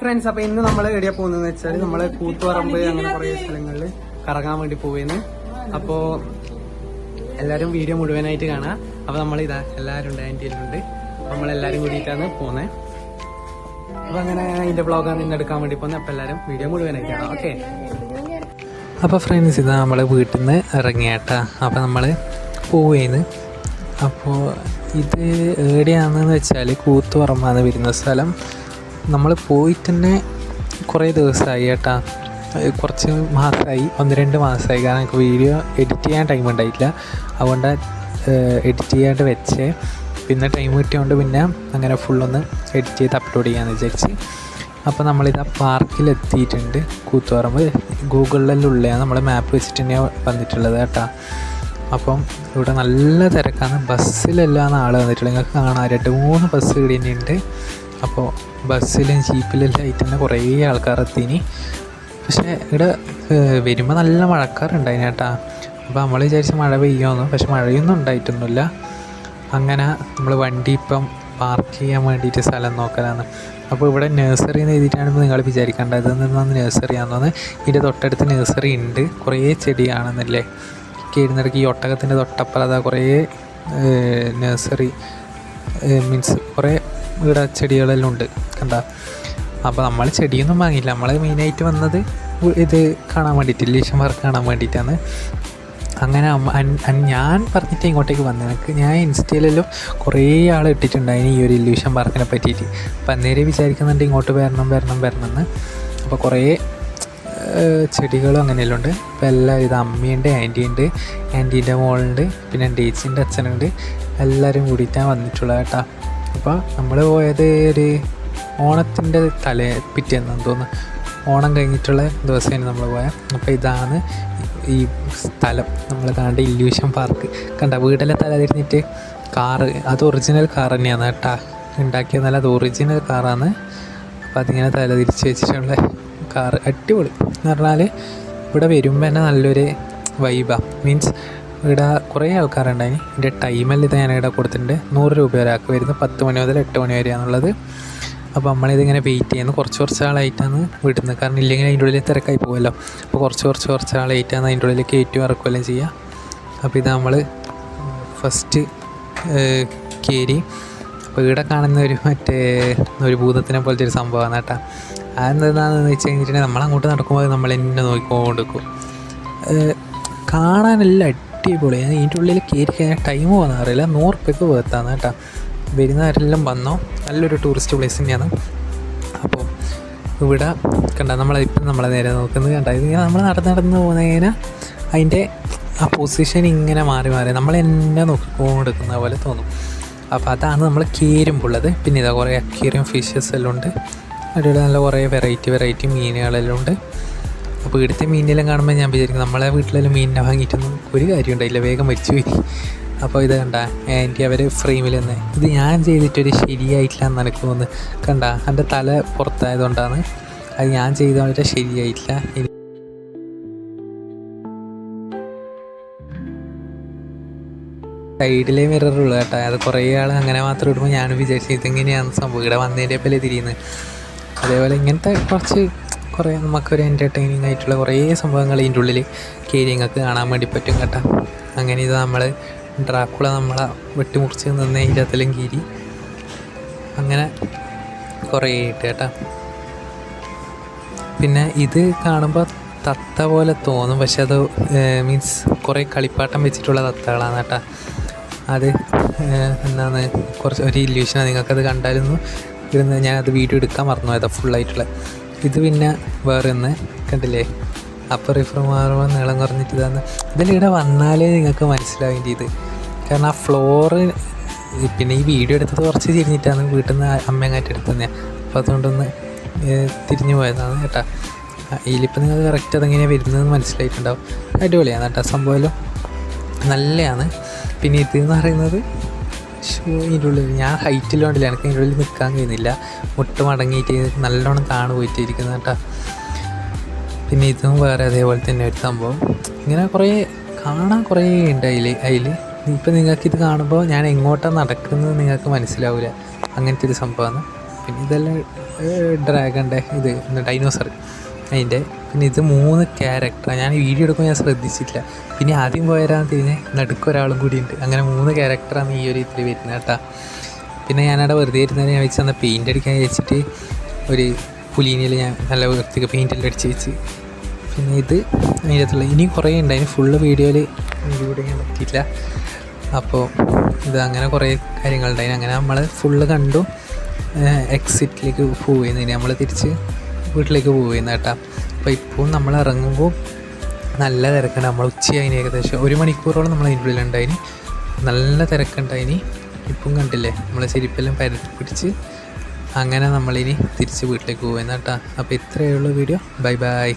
Friends അപ്പൊ ഇന്ന് നമ്മൾ എവിടെയാ പോകുന്നതെന്ന് വെച്ചാൽ നമ്മൾ കൂത്തുപറമ്പ് അങ്ങനെ കുറെ സ്ഥലങ്ങളിൽ കറങ്ങാൻ വേണ്ടി പോവേന്ന്. അപ്പോ എല്ലാരും വീഡിയോ മുഴുവനായിട്ട് കാണാം. അപ്പൊ നമ്മൾ ഇതാ എല്ലാരും ഉണ്ട് ആന്റി ഉണ്ട്. നമ്മളെല്ലാരും കൂടിയിട്ടാണ് പോന്നെ. അപ്പൊ അങ്ങനെ ഇതിന്റെ ബ്ലോഗാണ് ഇന്ന് എടുക്കാൻ വേണ്ടി പോകുന്നത് അപ്പൊ എല്ലാരും വീഡിയോ മുഴുവനായിട്ട് കാണാം ഓക്കെ? അപ്പോൾ ഫ്രണ്ട്സ് ഇതാ നമ്മൾ വീട്ടിൽ നിന്ന് ഇറങ്ങിയാട്ടാ. അപ്പോൾ നമ്മൾ പോവേന്ന്. അപ്പോൾ ഇത് എവിടെയാണെന്ന് വെച്ചാൽ കൂത്തുപറമ്പാന്ന് വരുന്ന സ്ഥലം. നമ്മൾ പോയി തന്നെ കുറേ ദിവസമായി കേട്ടാ കുറച്ച് മാസമായി ഒന്ന് രണ്ട് മാസമായി കാരണം എനിക്ക് വീഡിയോ എഡിറ്റ് ചെയ്യാൻ ടൈം ഉണ്ടായിട്ടില്ല. അതുകൊണ്ട് എഡിറ്റ് ചെയ്യാണ്ട് വെച്ച്. പിന്നെ ടൈം കിട്ടിയതുകൊണ്ട് പിന്നെ അങ്ങനെ ഫുള്ളൊന്ന് എഡിറ്റ് ചെയ്ത് അപ്ലോഡ് ചെയ്യാമെന്ന് വിചാരിച്ച്. അപ്പോൾ നമ്മളിതാ പാർക്കിലെത്തിയിട്ടുണ്ട്. കൂത്തുപറമ്പ്. ഗൂഗിളിലെല്ലാം ഉള്ളതാണ് നമ്മൾ മാപ്പ് വെച്ചിട്ട് തന്നെയാണ് വന്നിട്ടുള്ളത് കേട്ടോ അപ്പം ഇവിടെ നല്ല തിരക്കാണ്. ബസ്സിലെല്ലാം ആൾ വന്നിട്ടുള്ളത് നിങ്ങൾക്ക് കാണാം. രണ്ട് മൂന്ന് ബസ് ഇവിടെ അപ്പോൾ ബസ്സിലും ജീപ്പിലെല്ലാം ആയിട്ട് തന്നെ കുറേ ആൾക്കാർ എത്തിനി പക്ഷേ ഇവിടെ വരുമ്പോൾ നല്ല മഴക്കാറുണ്ടായിന് കേട്ടാ. അപ്പോൾ നമ്മൾ വിചാരിച്ച മഴ പെയ്യുമെന്ന് പക്ഷെ മഴയൊന്നും ഉണ്ടായിട്ടൊന്നുമില്ല. അങ്ങനെ നമ്മൾ വണ്ടി ഇപ്പം പാർക്ക് ചെയ്യാൻ വേണ്ടിയിട്ട് സ്ഥലം നോക്കലാണ് അപ്പോൾ ഇവിടെ നഴ്സറി എന്ന് എഴുതിയിട്ടാണ് നിങ്ങൾ വിചാരിക്കേണ്ടത്. നിന്ന് നഴ്സറി ആണെന്ന് ഇതിന്റെ തൊട്ടടുത്ത് നഴ്സറി ഉണ്ട്. കുറേ ചെടിയാണെന്നല്ലേ. കയറുന്നിടയ്ക്ക് ഈ ഒട്ടകത്തിന്റെ തൊട്ടപ്പുറത്ത് കുറേ നഴ്സറി മീൻസ് കുറേ ഇവിടെ ചെടികളെല്ലാം ഉണ്ട്. കണ്ട? അപ്പോൾ നമ്മൾ ചെടിയൊന്നും വാങ്ങിയില്ല. നമ്മൾ മെയിനായിട്ട് വന്നത് ഇത് കാണാൻ വേണ്ടിയിട്ട് ഇല്ലീഷൻ വർക്ക് കാണാൻ വേണ്ടിയിട്ടാണ് അങ്ങനെ ഞാൻ പറഞ്ഞിട്ട് ഇങ്ങോട്ടേക്ക് വന്നത് എനിക്ക് ഞാൻ ഇൻസ്റ്റയിലെല്ലാം കുറേ ആൾ ഇട്ടിട്ടുണ്ടായിന് ഈ ഒരു ഇല്യൂഷൻ പാർക്കിനെ പറ്റിയിട്ട്. അപ്പം അന്നേരം വിചാരിക്കുന്നുണ്ട് ഇങ്ങോട്ട് വരണം വരണം വരണം എന്ന് അപ്പോൾ കുറേ ചെടികളും അങ്ങനെയെല്ലാം ഉണ്ട്. അപ്പോൾ എല്ലാം ഇത് അമ്മയുണ്ട് ആന്റി ഉണ്ട് ആന്റീന്റെ മോളുണ്ട് പിന്നെ എന്റെ ഏച്ചിന്റെ അച്ഛനുണ്ട്. എല്ലാവരും കൂടിയിട്ടാണ് വന്നിട്ടുള്ളത് കേട്ടോ. അപ്പോൾ നമ്മൾ പോയത് ഒരു ഓണത്തിന്റെ തലേ പിറ്റേന്ന് തോന്നുന്നു ഓണം കഴിഞ്ഞിട്ടുള്ള ദിവസമാണ് നമ്മൾ പോയത് അപ്പോൾ ഇതാണ് ഈ സ്ഥലം. നമ്മൾ കാണേണ്ട ഇല്യൂഷൻ പാർക്ക്. കണ്ട? വീട്ടിലെ തല തിരിഞ്ഞിട്ട് കാറ്. അത് ഒറിജിനൽ കാർ തന്നെയാണ് കേട്ടാ. ഉണ്ടാക്കിയ നല്ല അത് ഒറിജിനൽ കാറാണ്. അപ്പോൾ അതിങ്ങനെ തല തിരിച്ച് വെച്ചിട്ടുള്ള കാറ്. അടിപൊളി. എന്ന് പറഞ്ഞാൽ ഇവിടെ വരുമ്പോൾ തന്നെ നല്ലൊരു വൈബാണ് മീൻസ് ഇവിടെ കുറേ ആൾക്കാരുണ്ടായി എന്റെ ടൈമെല്ലാം ഇത് ഞാൻ ഇവിടെ കൊടുത്തിട്ടുണ്ട്. നൂറ് രൂപ ഒരാൾക്ക് വരുന്നത് പത്ത് മണി മുതൽ എട്ട് മണി വരെയാണുള്ളത്. അപ്പോൾ നമ്മളിതിങ്ങനെ വെയിറ്റ് ചെയ്യുന്നു. കുറച്ച് കുറച്ച് ആളായിട്ടാണ് വിടുന്നത്. കാരണം ഇല്ലെങ്കിൽ അതിന്റെ ഉള്ളിൽ തിരക്കായി പോകുമല്ലോ അപ്പോൾ കുറച്ച് കുറച്ച് കുറച്ച് ആളായിട്ടാണ് അതിന്റെ ഉള്ളിൽ കയറ്റി ഇറക്കുകയെല്ലാം ചെയ്യുക. അപ്പോൾ ഇത് നമ്മൾ ഫസ്റ്റ് കയറി അപ്പോൾ ഇവിടെ കാണുന്ന ഒരു മറ്റേ ഒരു ഭൂതത്തിനെ പോലത്തെ ഒരു സംഭവമാണ് കേട്ടോ. അതെന്താണെന്ന് വെച്ച് കഴിഞ്ഞിട്ടുണ്ടെങ്കിൽ നമ്മളങ്ങോട്ട് നടക്കുമ്പോൾ നമ്മൾ എന്നെ നോക്കിക്കൊണ്ടിരിക്കും. കാണാനെല്ലാം അടിപൊളിയാണ് ഇതിന്റെ ഉള്ളിൽ കയറി കഴിഞ്ഞാൽ ടൈം പോകുന്ന അറിയില്ല. നൂറ് റുപ്യക്ക് വേർത്താണ് കേട്ടോ. വരുന്നവരെല്ലാം വന്നോ? നല്ലൊരു ടൂറിസ്റ്റ് പ്ലേസ് തന്നെയാണ്. അപ്പോൾ ഇവിടെ കണ്ട നമ്മളിപ്പം നമ്മളെ നേരെ നോക്കുന്നത് കണ്ട? ഇതിങ്ങനെ നമ്മൾ നടന്ന് നടന്ന് പോകുന്നതിന് അതിന്റെ ആ പൊസിഷൻ ഇങ്ങനെ മാറി മാറി. നമ്മൾ എന്നെ നോക്കിക്കൊണ്ടെടുക്കുന്ന പോലെ തോന്നും. അപ്പോൾ അതാണ് നമ്മൾ കീരുമ്പുള്ളത് പിന്നെ ഇതാ കുറേ അക്വേറിയം ഫിഷസ് എല്ലാം ഉണ്ട്. അതിൽ നല്ല കുറേ വെറൈറ്റി വെറൈറ്റി മീനുകളെല്ലാം ഉണ്ട്. അപ്പോൾ ഇവിടുത്തെ മീനെല്ലാം കാണുമ്പോൾ ഞാൻ വിചാരിക്കും നമ്മളെ വീട്ടിലെല്ലാം മീനിനെ വാങ്ങിയിട്ടൊന്നും ഒരു കാര്യം ഉണ്ടായില്ല വേഗം മരിച്ചു പോയി. അപ്പോൾ ഇത് കണ്ട ആന്റി അവർ ഫ്രെയിമിൽ നിന്ന് ഇത് ഞാൻ ചെയ്തിട്ടൊരു ശരിയായിട്ടില്ല എന്ന് എനിക്ക് തോന്നുന്നു? കണ്ട എന്റെ തല പുറത്തായതുകൊണ്ടാണ് അത് ഞാൻ ചെയ്തോണ്ടിട്ട് ശരിയായിട്ടില്ല. സൈഡിലെ മിററുള്ളൂ കേട്ടോ. അത് കുറേ ആൾ അങ്ങനെ മാത്രം ഇടുമ്പോൾ ഞാൻ വിചാരിച്ചു ഇതെങ്ങനെയാണ് സംഭവം? ഇവിടെ വന്നതിന്റെ പോലെ തിരിയുന്നത് അതേപോലെ ഇങ്ങനത്തെ കുറച്ച് കുറേ നമുക്കൊരു എന്റർടൈനിങ് ആയിട്ടുള്ള കുറേ സംഭവങ്ങൾ ഇതിന്റെ ഉള്ളിൽ കീരിങ്ങൾക്ക് കാണാൻ വേണ്ടി പറ്റും കേട്ടോ. അങ്ങനെ ഇത് നമ്മൾ ഡ്രാക്കുള നമ്മളെ വെട്ടിമുറിച്ച് നിന്ന് അകത്തെല്ലാം കീരി അങ്ങനെ കുറേ ഇട്ട് കേട്ടോ. പിന്നെ ഇത് കാണുമ്പോൾ തത്ത പോലെ തോന്നും. പക്ഷെ അത് മീൻസ് കുറേ കളിപ്പാട്ടം വെച്ചിട്ടുള്ള തത്തകളാണ് കേട്ടോ. അത് എന്താണ് കുറച്ച് ഒരു ഇല്യൂഷനാണ് നിങ്ങൾക്കത് കണ്ടാലൊന്നും ഇരുന്ന് ഞാനത് വീഡിയോ എടുക്കാൻ മറന്നു പോയതാണ് ഫുള്ളായിട്ടുള്ള ഇത് പിന്നെ വേറെ ഒന്ന് കണ്ടില്ലേ? അപ്പോൾ റിഫർ മാറുമ്പോൾ നീളം കുറഞ്ഞിട്ട് ഇതാണ് ഇവിടെ വന്നാലേ നിങ്ങൾക്ക് മനസ്സിലാവും ഇത് കാരണം ആ ഫ്ലോറ് പിന്നെ ഈ വീഡിയോ എടുത്തത് കുറച്ച് തിരിഞ്ഞിട്ടാണ് വീട്ടിൽ നിന്ന് അമ്മയങ്ങായിട്ട് എടുത്തത് അപ്പോൾ അതുകൊണ്ടൊന്ന് തിരിഞ്ഞു പോയതാണ് കേട്ടോ. ഇതിലിപ്പോൾ നിങ്ങൾ കറക്റ്റ് അതെങ്ങനെയാണ് വരുന്നതെന്ന് മനസ്സിലായിട്ടുണ്ടാവും. അടിപൊളിയാണ് കേട്ടോ. സംഭവം നല്ലതാണ് പിന്നെ ഇത് എന്ന് പറയുന്നത് ഷൂ ഇതിന്റെ ഉള്ളിൽ ഞാൻ ഹൈറ്റിൽ വേണ്ടില്ല എനിക്ക് ഇതിന്റെ ഉള്ളിൽ നിൽക്കാൻ കഴിയുന്നില്ല. മുട്ട് മടങ്ങിയിട്ട് നല്ലോണം കാണു പോയിട്ട് കേട്ടോ. പിന്നെ ഇതും വേറെ അതേപോലെ തന്നെ ഒരു സംഭവം. ഇങ്ങനെ കുറേ കാണാൻ കുറേ ഉണ്ട് അതിൽ അതിൽ ഇപ്പം നിങ്ങൾക്കിത് കാണുമ്പോൾ ഞാൻ എങ്ങോട്ടാണ് നടക്കുന്നത് നിങ്ങൾക്ക് മനസ്സിലാവില്ല അങ്ങനത്തെ ഒരു സംഭവമാണ്. പിന്നെ ഇതെല്ലാം ഡ്രാഗന്റെ ഇത് ഡൈനോസർ. അതിന്റെ പിന്നെ ഇത് മൂന്ന് ക്യാരക്ടർ ഞാൻ വീഡിയോ എടുക്കുമ്പോൾ ഞാൻ ശ്രദ്ധിച്ചില്ല. പിന്നെ ആദ്യം പോയരാന്ന് തിരിഞ്ഞ് നടുക്കൊരാളും കൂടി ഉണ്ട് അങ്ങനെ മൂന്ന് ക്യാരക്ടറാണ് ഈ ഒരു ഇതിൽ വരുന്നത് കേട്ടോ. പിന്നെ ഞാനവിടെ വെറുതെ ഇരുന്നത് ഞാൻ വെച്ച് അന്ന് പെയിന്റ് അടിക്കാൻ വെച്ചിട്ട് ഒരു പുലീനിയിൽ ഞാൻ നല്ല വൃത്തിക്ക് പെയിന്റെല്ലാം അടിച്ച് വെച്ച്. പിന്നെ ഇത് അതിന്റെ അകത്തുള്ള ഇനി കുറേ ഉണ്ട്. അതിന് ഫുള്ള് വീഡിയോയിൽ ഇൻക്ലൂഡ് ചെയ്യാൻ പറ്റിയില്ല അപ്പോൾ ഇത് അങ്ങനെ കുറേ കാര്യങ്ങളുണ്ടായി അങ്ങനെ നമ്മൾ ഫുള്ള് കണ്ടു എക്സിറ്റിലേക്ക് പോവുന്നതിന് നമ്മൾ തിരിച്ച് വീട്ടിലേക്ക് പോവുകയെന്ന് കേട്ടോ. അപ്പോൾ ഇപ്പോൾ നമ്മൾ ഇറങ്ങുമ്പോൾ നല്ല തിരക്കുണ്ട് നമ്മൾ ഉച്ചയായിന് ഏകദേശം ഒരു മണിക്കൂറോളം നമ്മൾ അതിന്റെ ഉള്ളിലുണ്ടായിന് നല്ല തിരക്കുണ്ടായിന്. ഇപ്പം കണ്ടില്ലേ നമ്മൾ ചെരുപ്പെല്ലാം പരത്തി പിടിച്ച് അങ്ങനെ നമ്മളിനി തിരിച്ച് വീട്ടിലേക്ക് പോകുന്ന കേട്ടോ അപ്പോൾ ഇത്രയേ ഉള്ളൂ വീഡിയോ. Bye bye.